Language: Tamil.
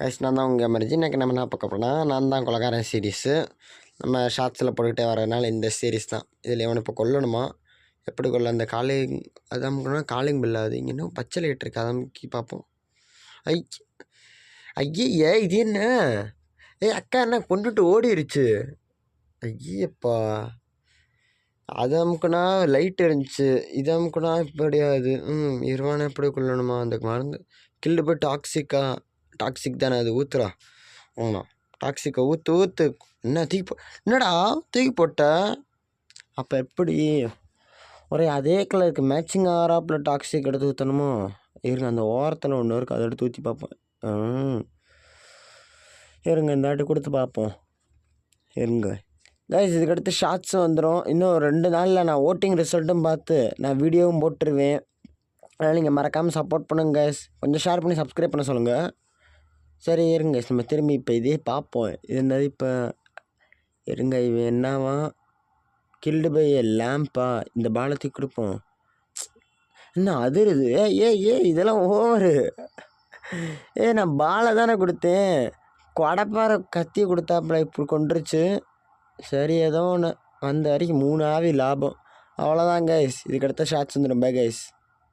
கைஸ் நான் தான் உங்கள் மரிஜி இன்றைக்கி நம்ம என்ன பார்க்க போனால் நான் தான் கொலகாரன் சீரீஸு நம்ம ஷார்ட்ஸில் போட்டுக்கிட்டே வரதுனால இந்த சீரீஸ் தான். இதில் இவனை இப்போ கொல்லணுமா? எப்படி கொல்ல? அந்த காலிங் அது அமுக்கணும் காலிங் பில் அது. இங்கே இன்னும் பச்சை லைட் இருக்குது அதை அமுக்கி பார்ப்போம். ஐ ஐயே இது என்ன? ஏய் அக்கா என்ன கொண்டுட்டு ஓடிடுச்சு ஐயப்பா அது அமுக்குனா லைட் இருந்துச்சு. இது அமுக்குனா இப்படியாது ம் இருவானை எப்படி கொள்ளணுமா அந்த மருந்து கில்லு போய் டாக்ஸிக்கா டாக்ஸிக் தானே அது ஊத்துறா. ஆமாம் டாக்ஸிக்கை ஊற்று ஊற்று என்ன தூக்கி போ என்னடா தூக்கி போட்ட? அப்போ எப்படி? ஒரே அதே கலருக்கு மேட்சிங் ஆறாப்பில் டாக்ஸிக் எடுத்து ஊற்றணுமோ இருங்க அந்த ஓரத்தில் ஒன்று இருக்குது அதை எடுத்து ஊற்றி பார்ப்போம். ம். இருங்க இந்த வாட்டி கொடுத்து பார்ப்போம். இருங்க. கைஸ் இதுக்கடுத்து ஷார்ட்ஸும் வந்துடும் இன்னும் ரெண்டு நாளில் நான் ஓட்டிங் ரிசல்ட்டும் பார்த்து நான் வீடியோவும் போட்டுருவேன். அதனால் நீங்கள் மறக்காமல் சப்போர்ட் பண்ணுங்க கைஸ் கொஞ்சம் ஷேர் பண்ணி சப்ஸ்கிரைப் பண்ண சொல்லுங்கள் சரி இருங்க. நம்ம திரும்பி இப்போ இதே பார்ப்போம் என்னது இப்போ? இருங்க இவன் என்னவா? கில்டு பை லேம்பா இந்த பாலத்தை கொடுப்போம். என்ன அதிருது? ஏ ஏ ஏ இதெல்லாம் ஓவரு ஏ நான் பாலை தானே கொடுத்தேன். கொடப்பாறை கத்தி கொடுத்தாப்புல இப்படி கொண்டுருச்சு சரி ஏதோ ஒன்று வந்த வரைக்கும் மூணு ஆவி லாபம் அவ்வளோதான் கைஸ் இதுக்கடுத்த ஷார்ட்ஸ் வந்துடும் பை கைஸ்